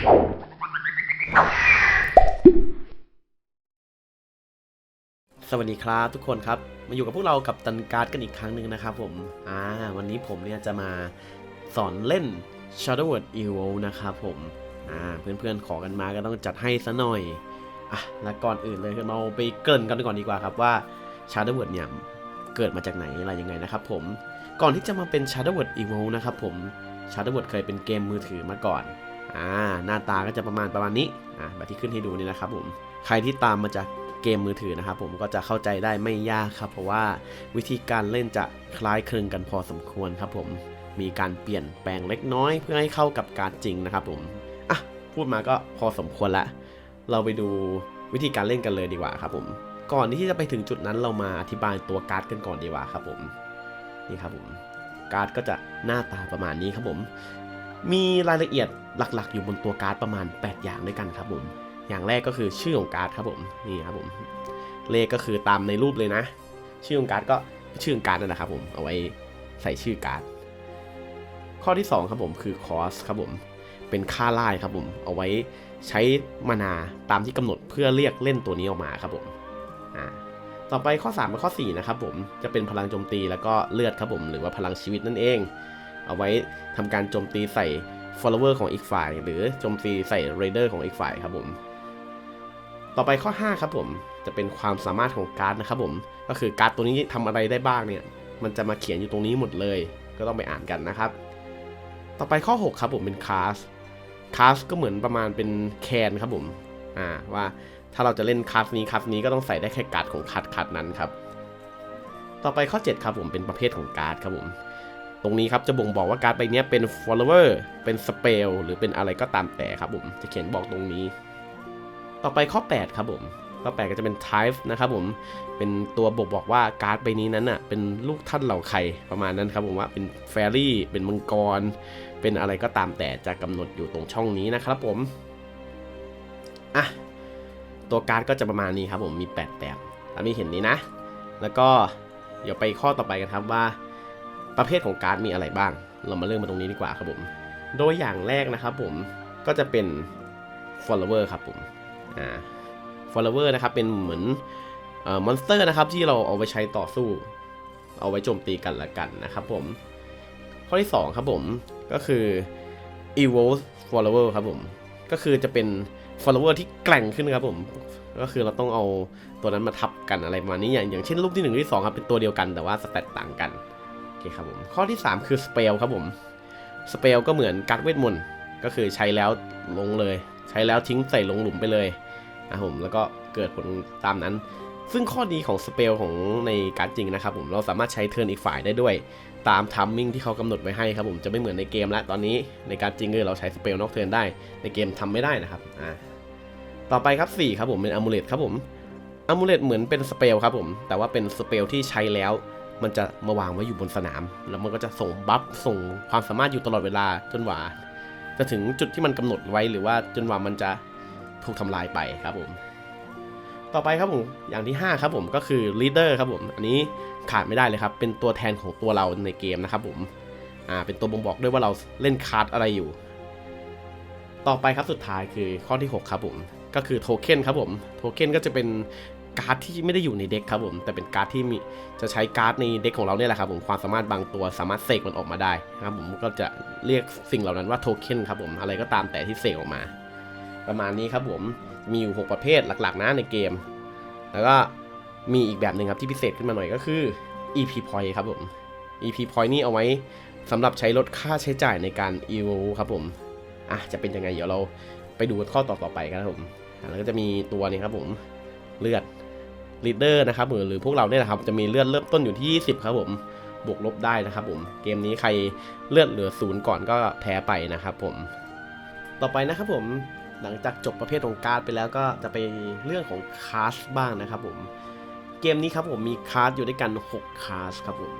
สวัสดีครับทุกคนครับ มาอยู่กับพวกเรากับตันการ์ดกันอีกครั้งหนึ่งนะครับผม อ่า วันนี้ผมเนี่ยจะมาสอนเล่น Shadow World Evo นะครับผม อ่า เพื่อนๆขอกันมาก็ต้องจัดให้ซะหน่อย อะ แล้วก่อนอื่นเลยเราไปเกริ่นกันก่อนดีกว่าครับว่า Shadow World เนี่ยเกิดมาจากไหนอะไรยังไงนะครับผม ก่อนที่จะมาเป็น Shadow World Evo นะครับผม Shadow World เคยเป็นเกมมือถือมาก่อน อ่าหน้าตาก็จะประมาณประมาณนี้อ่าแบบที่ขึ้นให้ดูนี่นะครับผมใครที่ตามมาจากเกมมือถือนะครับผมก็จะเข้าใจได้ไม่ยากครับ เพราะว่าวิธีการเล่นจะคล้ายคลึงกันพอสมควรครับผมมีการเปลี่ยนแปลงเล็กน้อยเพื่อให้เข้ากับการดจริงนะครับผมอะพูดมาก็พอสมควรละ เราไปดูวิธีการเล่นกันเลยดีกว่าครับผมก่อนที่จะไปถึงจุดนั้นเรามาอธิบายตัวการ์ดกันก่อนดีกว่าครับผมนี่ครับผมการ์ดก็จะหน้าตาประมาณนี้ครับผม มีรายละเอียด หลักๆ อยู่บนตัวการ์ดประมาณ 8 อย่างด้วยกันครับผม อย่างแรกก็คือชื่อของการ์ดครับผมนี่ครับผมเลขก็คือตามในรูปเลยนะ ชื่อของการ์ดก็ชื่อของการ์ดนั่นแหละครับผมเอาไว้ใส่ชื่อการ์ดข้อที่ 2 ครับผมคือคอสครับผมเป็นค่าไล่ครับผมเอาไว้ใช้มานาตามที่กำหนดเพื่อเรียกเล่นตัวนี้ออกมาครับผมอ่าต่อไปข้อ3กับข้อ4นะครับผมจะเป็นพลังโจมตีแล้วก็เลือดครับผมหรือว่าพลังชีวิตนั่นเอง เอาไว้ทำการโจมตีใส่ follower ของอีกฝ่าย หรือโจมตีใส่ raider ของอีกฝ่ายครับผม ต่อไปข้อ 5 ครับผม จะเป็นความสามารถของการ์ดนะครับผม ก็คือการ์ดตัวนี้ทำอะไรได้บ้างเนี่ย มันจะมาเขียนอยู่ตรงนี้หมดเลย ก็ต้องไปอ่านกันนะครับ ต่อไปข้อ 6 ครับผมเป็นคลาสคลาสก็เหมือนประมาณเป็นแคนครับผม อ่าว่าถ้าเราจะเล่นคลาสนี้คลาสนี้ก็ต้องใส่ได้แค่การ์ดของคัดคัดนั้นครับ ต่อไปข้อ 7 ครับผมเป็นประเภทของการ์ดครับผม ตรงนี้ครับจะบ่งบอกว่าการ์ดใบนี้เป็น follower เป็น spell หรือเป็นอะไรก็ตามแต่ครับผมจะเขียนบอกตรงนี้ ต่อไปข้อ 8 ครับผมข้อ 8 ก็จะเป็น type นะครับผมเป็นตัวบอกบอกว่าการ์ดใบนี้นั้นอะเป็นลูกท่านเหล่าใครประมาณนั้นครับผมว่าเป็น fairy เป็นมังกร เป็นอะไรก็ตามแต่จะกำหนดอยู่ตรงช่องนี้นะครับผมอะตัวการ์ดก็จะประมาณนี้ครับผมมี 8 แบบตามที่เห็นนี้นะ แล้วก็เดี๋ยวไปข้อต่อไปกันครับว่า ประเภทของการ์ดมีอะไรบ้าง เรามาเริ่มมาตรงนี้ดีกว่าครับผม โดยอย่างแรกนะครับผมก็จะเป็น follower ครับผมอ่า follower นะครับเป็นเหมือนมอนสเตอร์นะครับที่เราเอาไว้ใช้ต่อสู้ เอาไว้โจมตีกันละกันนะครับผม ข้อที่ 2 ครับผมก็คือ evolve follower ครับผม ก็คือจะเป็น follower ที่แกร่งขึ้นครับผม ก็คือเราต้องเอาตัวนั้นมาทับกันอะไรประมาณนี้อย่างอย่างเช่นรูปที่1ที่2ครับเป็นตัวเดียวกันแต่ว่าสเตตต่างกันอ เคครับผมข้อที่ 3 คือ spell ครับผม spell ก็เหมือนการ์ดเวทมนต์ก็คือใช้แล้วลงเลย ใช้แล้วทิ้งใส่ลงหลุมไปเลยนะครับผมแล้วก็เกิดผลตามนั้น ซึ่งข้อดีของสเปลของในการดจริงนะครับผมเราสามารถใช้เทิร์นอีกฝ่ายได้ด้วย ตามทัมมิ่งที่เขากำหนดไว้ให้ครับผมจะไม่เหมือนในเกมแล้วตอนนี้ในการดจริงคือเราใช้สเปลนอกเทิร์นได้ในเกมทำไม่ได้นะครับอ่าต่อไปครับ4ครับผมเป็นอมูเลตครับผมอมูเลตเหมือนเป็นสเปลครับผมแต่ว่าเป็นสเปลที่ใช้แล้ว มันจะมาวางไว้อยู่บนสนาม แล้วมันก็จะส่งบัฟส่งความสามารถอยู่ตลอดเวลาจนกว่า จะถึงจุดที่มันกำหนดไว้หรือว่าจนกว่ามันจะถูกทำลายไปครับผม ต่อไปครับผมอย่างที่ 5 ครับผมก็คือ leader ครับผม อันนี้ขาดไม่ได้เลยครับ เป็นตัวแทนของตัวเราในเกมนะครับผมอ่าเป็นตัวบ่งบอกด้วยว่าเราเล่นคาร์ดอะไรอยู่ ต่อไปครับสุดท้ายคือข้อที่ 6 ครับผมก็คือโทเค็นครับผม โทเค็นก็จะเป็น การ์ดที่ไม่ได้อยู่ในเด็กครับผม แต่เป็นการ์ดที่มีจะใช้การ์ดในเด็กของเราเนี่ยแหละครับผมความสามารถบางตัวสามารถเสกมันออกมาได้นะครับผมก็จะเรียกสิ่งเหล่านั้นว่าโทเค็นครับผมอะไรก็ตามแต่ที่เสกออกมา ประมาณนี้ครับผมมีอยู่ 6 ประเภทหลักๆนะในเกม แล้วก็มีอีกแบบหนึ่งครับที่พิเศษขึ้นมาหน่อยก็คือ EP point ครับผม EP point นี่เอาไว้สำหรับใช้ลดค่าใช้จ่ายในการ evo ครับผมอะจะเป็นยังไงเดี๋ยวเราไปดูข้อต่อต่อไปกันครับผมแล้วก็จะมีตัวนี้ครับผมเลือด leader นะครับหรือหรือพวกเราเนี่ยนะครับจะมีเลือดเริ่มต้นอยู่ที่ 20 ครับผมบวกลบได้นะครับผมเกมนี้ใครเลือดเหลือศูนย์ก่อนก็แพ้ไปนะครับผมต่อไปนะครับผมหลังจากจบประเภทของการ์ดไปแล้วก็จะไปเรื่องของคลาสบ้างนะครับผมเกมนี้ครับผมมีคลาสอยู่ด้วยกัน 6คลาสครับผม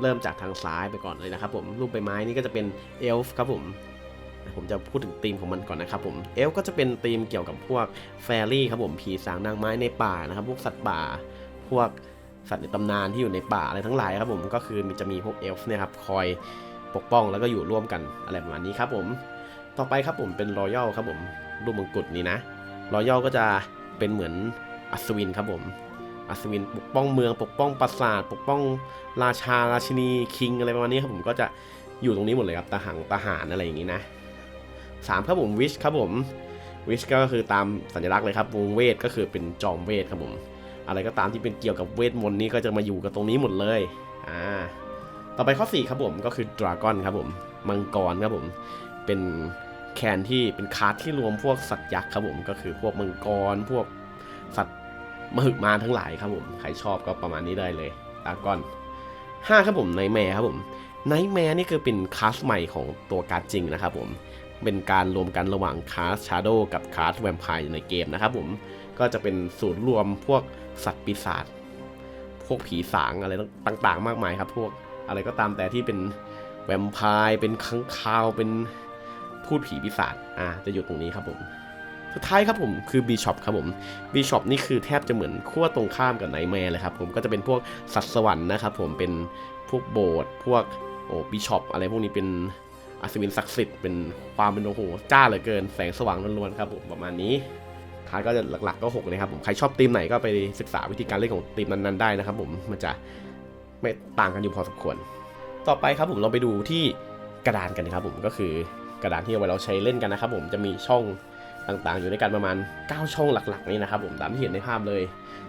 เริ่มจากทางซ้ายไปก่อนเลยนะครับผมรูปใบไม้นี่ก็จะเป็นเอลฟ์ครับผม ผมจะพูดถึงธีมของมันก่อนนะครับผมเอลก็จะเป็นธีมเกี่ยวกับพวกแฟรี่ครับผมผีสางนางไม้ในป่านะครับ พวกสัตว์ป่า พวกสัตว์ในตำนานที่อยู่ในป่าอะไรทั้งหลายครับผมก็คือจะมีพวกเอลฟ์เนี่ยครับคอยปกป้องแล้วก็อยู่ร่วมกันอะไรประมาณนี้ครับผมต่อไปครับผมเป็นรอยัลครับผมรูปมงกุฎนี้นะรอยัลก็จะเป็นเหมือนอัศวินครับผมอัศวินปกป้องเมืองปกป้องปราสาทปกป้องราชาราชินีคิงอะไรประมาณนี้ครับผมก็จะอยู่ตรงนี้หมดเลยครับทหารทหารอะไรอย่างนี้นะ สามครับผมวิชครับผมวิชก็คือตามสัญลักษณ์เลยครับวงเวทก็คือเป็นจอมเวทครับผม อะไรก็ตามที่เป็นเกี่ยวกับเวทมนต์นี้ก็จะมาอยู่กับตรงนี้หมดเลยอ่าต่อไปข้อ 4 ครับผมก็คือดราก้อนครับผมมังกรครับผมเป็นแคนที่เป็นคาร์ดที่รวมพวกสัตว์ยักษ์ครับผมก็คือพวกมังกรพวกสัตว์มหึมาทั้งหลายครับผมใครชอบก็ประมาณนี้ได้เลยดราก้อน5ครับผมไนแมร์ครับผมไนแมร์นี่คือเป็นคาสใหม่ของตัวการ์ดจริงนะครับผม เป็นการรวมกันระหว่างคลาสชาร์โดกับคลาสแวมไพร์ในเกมนะครับผมก็จะเป็นศูนย์รวมพวกสัตว์ปีศาจพวกผีสางอะไรต่างๆ มากมายครับ พวกอะไรก็ตามแต่ที่เป็นแวมไพร์เป็นค้างคาวเป็นพูดผีปีศาจอ่าจะอยู่ตรงนี้ครับผมสุดท้ายครับผมคือบีชอปครับผมบีชอปนี่คือแทบจะเหมือนขั้วตรงข้ามกับไนแมร์เลยครับผมก็จะเป็นพวกสัตว์สวรรค์นะครับผมเป็นพวกโบสถ์พวกโอ้บิชอปอะไรพวกนี้เป็น อัศวินศักดิ์สิทธิ์เป็นความเป็นโอ้โหจ้าเหลือเกินแสงสว่างล้วนๆครับผมประมาณนี้คาร์ดก็จะหลักๆก็6เลยครับผมใครชอบทีมไหนก็ไปศึกษาวิธีการเล่นของทีมนั้นๆได้นะครับผมมันจะไม่ต่างกันอยู่พอสมควร ต่อไปครับผมเราไปดูที่กระดานกันนะครับผมก็คือกระดานที่เอาไว้เราใช้เล่นกันนะครับผมจะมีช่องต่างๆ อยู่ด้วยกันประมาณ 9 ช่องหลักๆ นี่นะครับผมตามที่เห็นในภาพเลย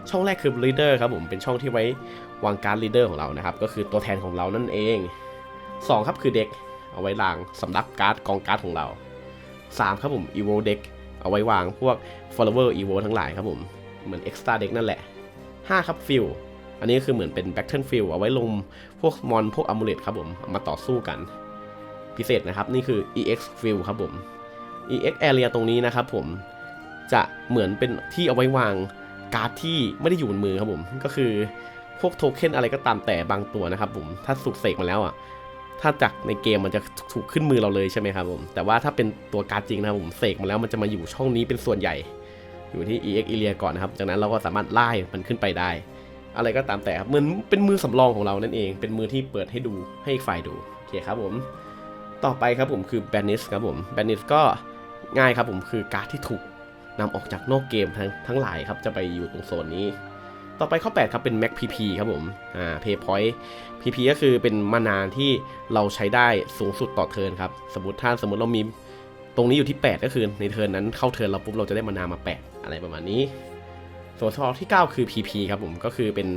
ช่องแรกคือ leader ครับผมเป็นช่องที่ไว้วางการ leader ของเรานะครับก็คือตัวแทนของเรานั่นเอง 2 ครับคือเด็ก เอาไว้วางสำรับการ์ดกองการ์ดของเรา 3 ครับผม evo deck เอาไว้วางพวก follower evo ทั้งหลายครับผม เหมือน extra deck นั่นแหละ 5 ครับ field อันนี้คือเหมือนเป็น battle field เอาไว้ลงพวกมอนพวก amulet ครับผมเอามาต่อสู้กัน พิเศษนะครับ นี่คือ ex field ครับผม ex area ตรงนี้นะครับผมจะเหมือนเป็นที่เอาไว้วางการ์ดที่ไม่ได้อยู่บนมือครับผม ก็คือพวกโทเค็นอะไรก็ตามแต่บางตัวนะครับผม ถ้าสุกเสกมาแล้วอะ ถ้าจากในเกมมันจะถูกขึ้นมือเราเลยใช่ไหมครับผม แต่ว่าถ้าเป็นตัวการ์ดจริงนะครับผมเสกมาแล้วมันจะมาอยู่ช่องนี้เป็นส่วนใหญ่ อยู่ที่ ex area ก่อนนะครับ จากนั้นเราก็สามารถไล่มันขึ้นไปได้ อะไรก็ตามแต่ครับเหมือนเป็นมือสำรองของเรานั่นเอง เป็นมือที่เปิดให้ดูให้อีกฝ่ายดูโอเคครับผม ต่อไปครับผมคือ b a n i s ครับผม b a n i s ก็ง่ายครับผมคือการ์ดที่ถูกนำออกจากนอกเกมทั้งทั้งหลายครับจะไปอยู่ตรงโซนนี้ ต่อไปข้อ 8 ครับ เป็น Mac PP ครับผม อ่า Pay Point PP ก็คือเป็นมานานที่เราใช้ได้สูงสุดต่อเทิร์นครับ สมมติถ้าสมมติเรามีตรงนี้อยู่ที่ 8 ก็คือในเทิร์นนั้นเข้าเทิร์นเราปุ๊บเราจะได้มานามา 8 อะไรประมาณนี้ ส่วนข้อที่ 9 คือ PP ครับผม ก็คือเป็น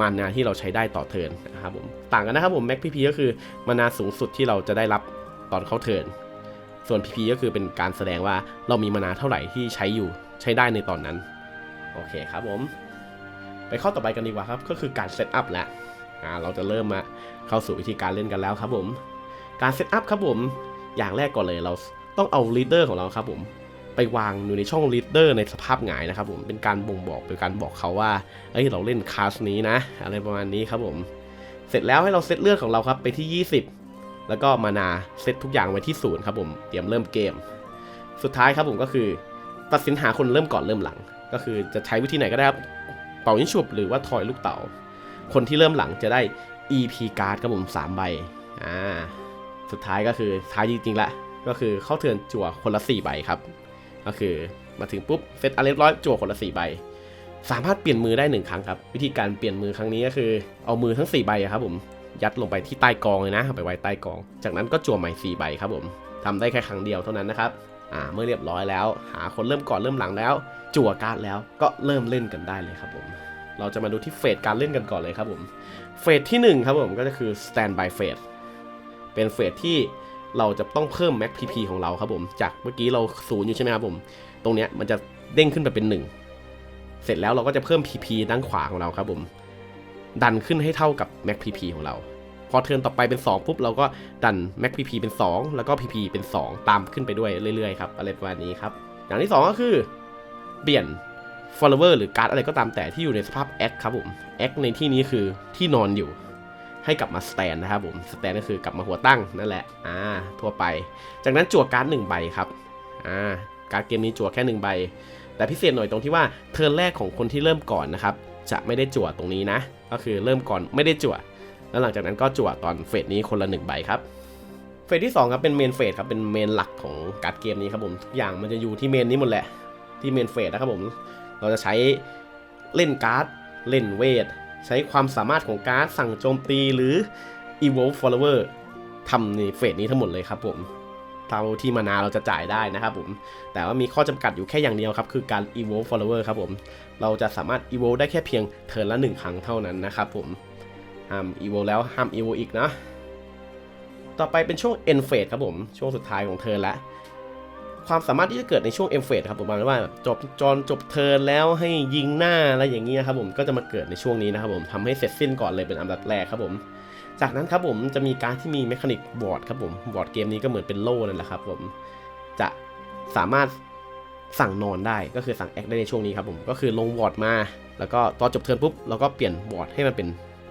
มานาที่เราใช้ได้ต่อเทิร์นนะครับผม ต่างกันนะครับผม Mac PP ก็คือมานาสูงสุดที่เราจะได้รับตอนเข้าเทิร์น ส่วน PP ก็คือเป็นการแสดงว่าเรามีมานาเท่าไหร่ที่ใช้อยู่ใช้ได้ในตอนนั้น โอเคครับผม ไปข้อต่อไปกันดีกว่าครับ ก็คือการเซตอัพแหล้วอ่าเราจะเริ่มมาเข้าสู่วิธีการเล่นกันแล้วครับผม การเซตอัพครับผม อย่างแรกก่อนเลยเราต้องเอาลีดเดอร์ของเราครับผมไปวางอยู่ในช่องลีดเดอร์ในสภาพหงายนะครับผมเป็นการบ่งบอกเป็นการบอกเขาว่าเอ้ยเราเล่นคลาสนี้นะ อะไรประมาณนี้ครับผม เสร็จแล้วให้เราเซตเลือดของเราครับไปที่ 20 แล้วก็มานาเซตทุกอย่างไว้ที่ศูนย์ครับผมเตรียมเริ่มเกม สุดท้ายครับผมก็คือ ตัดสินหาคนเริ่มก่อนเริ่มหลัง ก็คือจะใช้วิธีไหนก็ได้ครับ เป่ายิงฉุบหรือว่าทอยลูกเต๋า คนที่เริ่มหลังจะได้ EP การ์ดครับผม3ใบอ่าสุดท้ายก็คือท้ายจริงๆละก็คือเข้าเทินจั่วคนละ 4 ใบครับ ก็คือมาถึงปุ๊บเซตอะไรเรียบร้อยจั่วคนละ4ใบสามารถเปลี่ยนมือได้ 1 ครั้งครับ วิธีการเปลี่ยนมือครั้งนี้ก็คือเอามือทั้ง 4 ใบครับผมยัดลงไปที่ใต้กองเลยนะไปไว้ใต้กอง จากนั้นก็จั่วใหม่4ใบครับผมทำได้แค่ครั้งเดียวเท่านั้นนะครับอ่าเมื่อเรียบร้อยแล้ว หาคนเริ่มก่อนเริ่มหลังแล้ว จั่วการ์ดแล้วก็เริ่มเล่นกันได้เลยครับผม เราจะมาดูที่เฟสการเล่นกันก่อนเลยครับผม เฟสที่ 1 ครับผมก็จะคือ stand by phase เป็นเฟสที่เราจะต้องเพิ่ม max pp ของเราครับผม จากเมื่อกี้เราศูนย์อยู่ใช่ไหมครับผม ตรงเนี้ยมันจะเด้งขึ้นไปเป็น 1 เสร็จแล้วเราก็จะเพิ่ม pp ด้านขวาของเราครับผม ดันขึ้นให้เท่ากับ max pp ของเรา พอเทิร์นต่อไปเป็น 2 ปุ๊บเราก็ดัน max pp เป็น 2 แล้วก็ pp เป็น 2 ตามขึ้นไปด้วยเรื่อยๆครับอะไรประมาณนี้ครับ อย่างที่ 2 ก็คือ เปลี่ยน follower หรือการ์ดอะไรก็ตามแต่ที่อยู่ในสภาพ X ครับผม X ในที่นี้คือที่นอนอยู่ ให้กลับมา stand นะครับผม stand ก็คือกลับมาหัวตั้งนั่นแหละอ่าทั่วไป จากนั้นจั่วการ์ดหนึ่งใบครับอ่าการ์ดเกมนี้จั่วแค่หนึ่งใบ แต่พิเศษหน่อยตรงที่ว่าเทิร์นแรกของคนที่เริ่มก่อนนะครับจะไม่ได้จั่วตรงนี้นะ ก็คือเริ่มก่อนไม่ได้จั่ว แล้วหลังจากนั้นก็จั่วตอนเฟสนี้คนละหนึ่งใบครับเฟสที่2ครับเป็นเมนเฟสครับเป็นเมนหลักของการ์ดเกมนี้ครับผมทุกอย่างมันจะอยู่ที่เมนนี้หมดแหละ ที่เมนเฟสนะครับผม เราจะใช้เล่นการ์ด เล่นเวท ใช้ความสามารถของการ์ดสั่งโจมตีหรือ evolve follower ทำในเฟสนี้ทั้งหมดเลยครับผมเท่าที่มานาเราจะจ่ายได้นะครับผม แต่ว่ามีข้อจำกัดอยู่แค่อย่างเดียวครับ คือการ evolve follower ครับผม เราจะสามารถ evolve ได้แค่เพียงเทิร์นละ 1 ครั้งเท่านั้นนะครับผม ห้าม evolve แล้วห้าม evolve อีกนะ ต่อไปเป็นช่วง end phase ครับผม ช่วงสุดท้ายของเทิร์นละ ความสามารถที่จะเกิดในช่วง end phase ครับผมหมาว่าจบจอนจบเทิร์นแล้วให้ยิงหน้าอะไรอย่างเงี้ยครับผมก็จะมาเกิดในช่วงนี้นะครับผมทำให้เสร็จสิ้นก่อนเลยเป็นอันดับแรกครับผม จากนั้นครับผมจะมีการที่มีเมคานิกบอร์ดครับผมบอร์ดเกมนี้ก็เหมือนเป็นโล่นั่นแหละครับผมจะสามารถสั่งนอนได้ก็คือสั่งแอคได้ในช่วงนี้ครับผมก็คือลงบอร์ดมา แล้วก็ตอนจบเทิร์นปุ๊บเราก็เปลี่ยนบอร์ดให้มันเป็น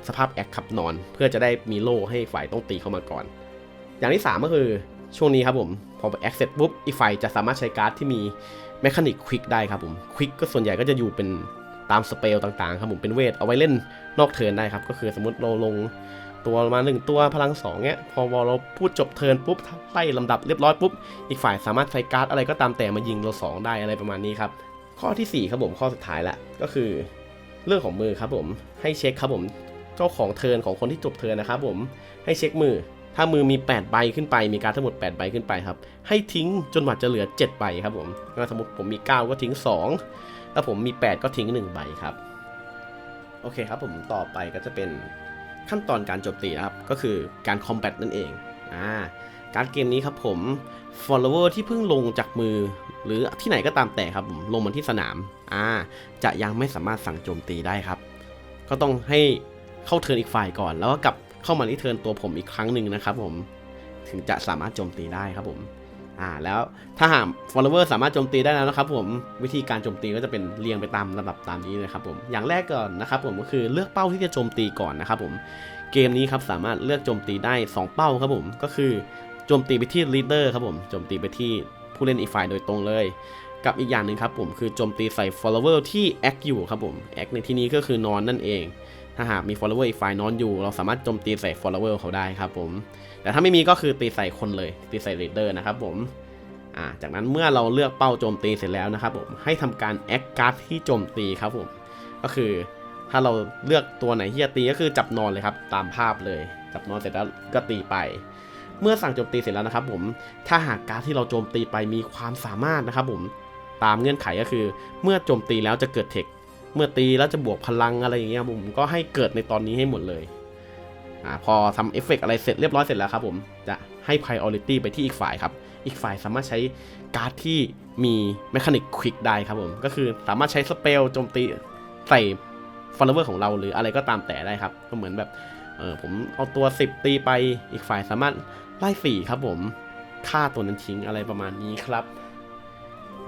สภาพแอคขับนอน เพื่อจะได้มีโล่ให้ฝ่ายต้องตีเข้ามาก่อน อย่างที่ 3 ก็คือ ช่วงนี้ครับผมพอแอคเสร็จปุ๊บอีกฝ่ายจะสามารถใช้การ์ดที่มีเมคานิกควิกได้ครับผมควิกก็ส่วนใหญ่ก็จะอยู่เป็นตามสเปลต่างๆครับผมเป็นเวทเอาไว้เล่นนอกเทิร์นได้ครับ ก็คือสมมติเราลงตัวมาหนึ่งตัวพลังสองเนี้ยพอเราพูดจบเทิร์นปุ๊บไล่ลำดับเรียบร้อยปุ๊บอีกฝ่ายสามารถใช้การ์ดอะไรก็ตามแต่มายิงเราสองได้อะไรประมาณนี้ครับข้อทีสี่ 4 ครับผมข้อสุดท้ายละก็คือ เรื่องของมือครับผมให้เช็คครับผมเจ้าของเทิร์นของคนที่จบเทิร์นนะครับผมให้เช็คมือ ถ้ามือมี 8 ใบขึ้นไปมีการดทั้งหมด 8 ใบขึ้นไปครับ ให้ทิ้งจนกว่าจะเหลือ 7 ใบครับผมก็สมมติผมมี 9 ก็ทิ้ง 2 ถ้าผมมี 8 ก็ทิ้ง 1 ใบครับ โอเคครับผมต่อไปก็จะเป็นขั้นตอนการโจมตีครับ ก็คือการคอมแบทนั่นเองอ่าการเกมนี้ครับผม follower ที่เพิ่งลงจากมือ หรือที่ไหนก็ตามแต่ครับผมลงมาที่สนามอ่าจะยังไม่สามารถสั่งโจมตีได้ครับ ก็ต้องให้เข้าเทิร์นอีกฝ่ายก่อน แล้วก็กลับ เข้ามาที่เทิร์นตัวผมอีกครั้งหนึ่งนะครับผมถึงจะสามารถโจมตีได้ครับผมอ่าแล้วถ้าหาก follower สามารถโจมตีได้แล้วนะครับผมวิธีการโจมตีก็จะเป็นเรียงไปตามลำดับตามนี้เลยครับผมอย่างแรกก่อนนะครับผมก็คือเลือกเป้าที่จะโจมตีก่อนนะครับผมเกมนี้ครับสามารถเลือกโจมตีได้ 2 เป้าครับผมก็คือโจมตีไปที่ leader ครับผมโจมตีไปที่ผู้เล่นอีกฝ่ายโดยตรงเลย กับอีกอย่างหนึ่งครับผมคือโจมตีใส่ follower ที่ act อยู่ครับผม act ในที่นี้ก็คือนอนนั่นเอง ถ้าหากมี follower อีกฝ่ายนอนอยู่ เราสามารถโจมตีใส่ follower เขาได้ครับผม แต่ถ้าไม่มีก็คือตีใส่คนเลย ตีใส่ leader นะครับผมาจากนั้นเมื่อเราเลือกเป้าโจมตีเสร็จแล้วนะครับผมให้ทำการ act card ที่โจมตีครับผม ก็คือถ้าเราเลือกตัวไหนที่จะตีก็คือจับนอนเลยครับตามภาพเลย จับนอนเสร็จแล้วก็ตีไป เมื่อสั่งโจมตีเสร็จแล้วนะครับ ผมถ้าหากการดที่เราโจมตีไปมีความสามารถนะครับ ผมตามเงื่อนไขก็คือ เมื่อโจมตีแล้วจะเกิดเทค เมื่อตีแล้วจะบวกพลังอะไรอย่างเงี้ยผมก็ให้เกิดในตอนนี้ให้หมดเลยอ่าพอทำเอฟเฟกต์อะไรเสร็จเรียบร้อยเสร็จแล้วครับผมจะให้ priority ไปที่อีกฝ่ายครับ อีกฝ่ายสามารถใช้การ์ดที่มีเมคานิกควิกได้ครับผม ก็คือสามารถใช้สเปลโจมตีใส่ follower ของเราหรืออะไรก็ตามแต่ได้ครับ ก็เหมือนแบบเออผมเอาตัว 10 ตีไปอีกฝ่ายสามารถไล่สี่ครับผมฆ่าตัวนั้นทิ้งอะไรประมาณนี้ครับ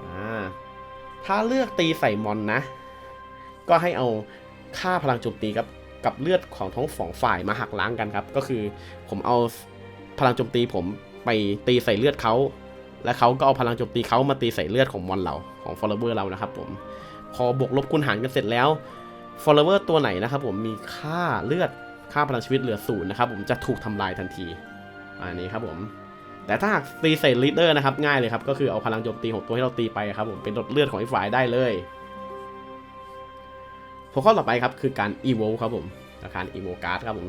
อ่าถ้าเลือกตีใส่มอนนะ ก็ให้เอาค่าพลังโจมตีกับกับเลือดของทั้งสองฝ่ายมาหักล้างกันครับ ก็คือผมเอาพลังโจมตีผมไปตีใส่เลือดเขาและเขาก็เอาพลังโจมตีเขามาตีใส่เลือดของมอนเราของ follower เรานะครับผมพอบวกลบคูณหารกันเสร็จแล้ว follower ตัวไหนนะครับผมมีค่าเลือดค่าพลังชีวิตเหลือศูนย์นะครับผมจะถูกทำลายทันทีอันนี้ครับผมแต่ถ้าหากตีใส่ leader นะครับง่ายเลยครับก็คือเอาพลังโจมตีของตัวที่เราตีไปครับผมเป็นลดเลือดของอีกฝ่ายได้เลย หัวข้อต่อไปครับคือการ evolve ครับผมการ evolve card ครับผม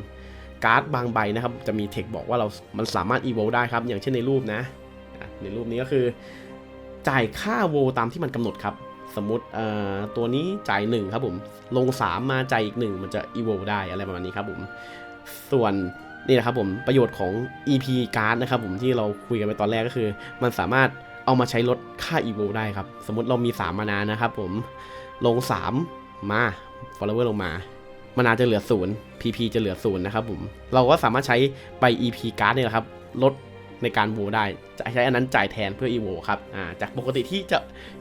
การ์ดบางใบนะครับจะมีเทคบอกว่าเรา มันสามารถ evolve ได้ครับ อย่างเช่นในรูปนะ ในรูปนี้ก็คือ จ่ายค่าโวตามที่มันกำหนดครับ สมมติเอ่อตัวนี้จ่าย 1 ครับผม ลง 3 มาจ่ายอีก 1 มันจะ evolve ได้อะไรประมาณนี้ครับผม ส่วนนี่นะครับผมประโยชน์ของ EP card นะครับผมที่เราคุยกันไปตอนแรกก็คือ มันสามารถเอามาใช้ลดค่า evolve ได้ครับ สมมติเรามี 3 มานานะครับผม ลง 3 มา follower ลงมามานาจะเหลือ0 PP จะเหลือ0นะครับผม เราก็สามารถใช้ใบ EP card เนี่ยแหละครับ ลดในการโวได้ จะใช้อันนั้นจ่ายแทนเพื่อ evo ครับ อ่า จากปกติที่จะ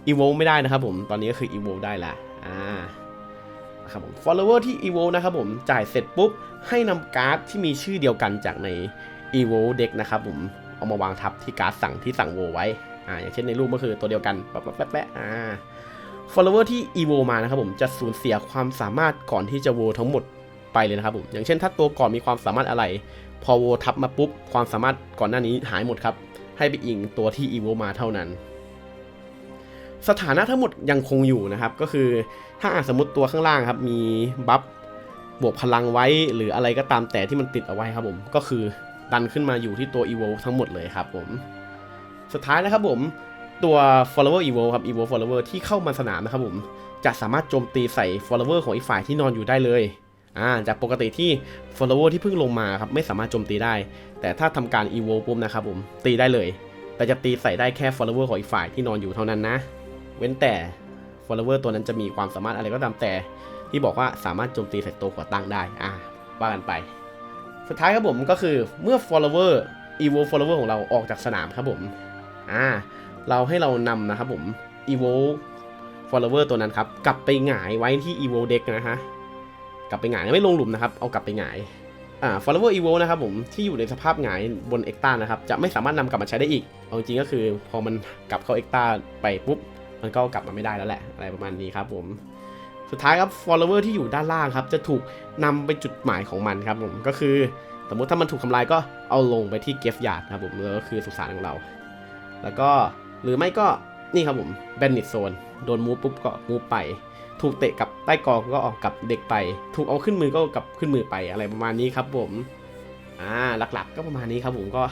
evo ไม่ได้นะครับผม ตอนนี้ก็คือ evo ได้ละอ่าครับผม follower ที่ evo นะครับผม จ่ายเสร็จปุ๊บ ให้นำการ์ดที่มีชื่อเดียวกันจากใน evo deck นะครับผม เอามาวางทับที่การ์ดสั่งที่สั่งโวไว้ อ่า อย่างเช่นในรูปก็คือตัวเดียวกัน แป๊ะแป๊ะแป๊ะอ่า follower ที่ evo มานะครับผมจะสูญเสียความสามารถก่อนที่จะโวทั้งหมดไปเลยนะครับผมอย่างเช่นถ้าตัวก่อนมีความสามารถอะไร พอโวทับมาปุ๊บความสามารถก่อนหน้านี้หายหมดครับ ให้ไปอิงตัวที่อีโวมาเท่านั้น สถานะทั้งหมดยังคงอยู่นะครับ ก็คือถ้าสมมติตัวข้างล่างครับมีบัฟบวกพลังไว้หรืออะไรก็ตามแต่ที่มันติดเอาไว้ครับผมก็คือดันขึ้นมาอยู่ที่ตัว e v o ทั้งหมดเลยครับผมสุดท้ายนะครับผม ตัว follower evo ครับ evo follower ที่เข้ามาสนามนะครับผม จะสามารถโจมตีใส่ follower ของอีกฝ่ายที่นอนอยู่ได้เลยอ่าจากปกติที่ follower ที่เพิ่งลงมาครับไม่สามารถโจมตีได้ แต่ถ้าทำการ evo ปุ๊บนะครับผมตีได้เลย แต่จะตีใส่ได้แค่ follower ของอีกฝ่ายที่นอนอยู่เท่านั้นนะ เว้นแต่ follower ตัวนั้นจะมีความสามารถอะไรก็ตามแต่ ที่บอกว่าสามารถโจมตีใส่ตัวหัวตั้งได้อ่าว่ากันไป สุดท้ายครับผมก็คือเมื่อ follower evo follower ของเราออกจากสนามครับผมอ่า เราให้เรานำนะครับผม evo follower ตัวนั้นครับ กลับไปหงายไว้ที่ evo deck นะฮะ กลับไปหงายไม่ลงหลุมนะครับ เอากลับไปหงายอ่า follower evo นะครับผมที่อยู่ในสภาพหงายบน exta นะครับ จะไม่สามารถนำกลับมาใช้ได้อีก เอาจริงก็คือพอมันกลับเข้า exta ไปปุ๊บ มันก็กลับมาไม่ได้แล้วแหละ อะไรประมาณนี้ครับผมสุดท้ายครับ follower ที่อยู่ด้านล่างครับ จะถูกนำไปจุดหมายของมันครับผม ก็คือ สมมุติถ้ามันถูกทำลายก็เอาลงไปที่เกฟยาร์ดครับผมแล้วก็คือสุสานของเรา แล้วก็ หรือไม่ก็นี่ครับผมแบนนิตโซนโดนมูฟปุ๊บก็มูฟไป ถูกเตะกับใต้กองก็ออกกับเด็กไป ถูกเอาขึ้นมือก็กลับขึ้นมือไปอะไรประมาณนี้ครับผมอ่าหลักๆ ก็ประมาณนี้ครับผมก็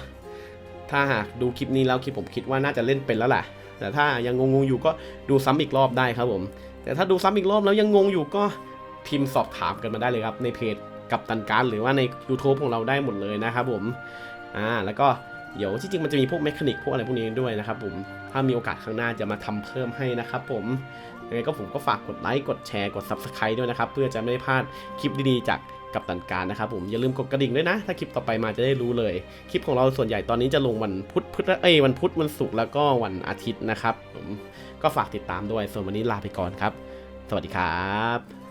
ถ้าหากดูคลิปนี้แล้วคลิปผมคิดว่าน่าจะเล่นเป็นแล้วแหละแต่ถ้ายังงงๆอยู่ก็ดูซ้ำอีกรอบได้ครับผม แต่ถ้าดูซ้ำอีกรอบแล้วยังงงอยู่ก็พิมพ์สอบถามกันมาได้เลยครับในเพจกับตันการหรือว่าใน YouTube ของเราได้หมดเลยนะครับผมอ่าแล้วก็ เดี๋ยวที่จริงมันจะมีพวกเมคานิกพวกอะไรพวกนี้ด้วยนะครับผมถ้ามีโอกาสข้างหน้าจะมาทำเพิ่มให้นะครับผมยังไงก็ผมก็ฝากกดไลค์กดแชร์กด Subscribe ด้วยนะครับ เพื่อจะไม่ได้พลาดคลิปดีๆจากกับตันการนะครับผมอย่าลืมกดกระดิ่งด้วยนะ ถ้าคลิปต่อไปมาจะได้รู้เลย คลิปของเราส่วนใหญ่ตอนนี้จะลงวันพุธพุธเอ้ยวันพุธวันศุกร์แล้วก็วันอาทิตย์นะครับผมก็ฝากติดตามด้วยส่วนวันนี้ลาไปก่อนครับ สวัสดีครับ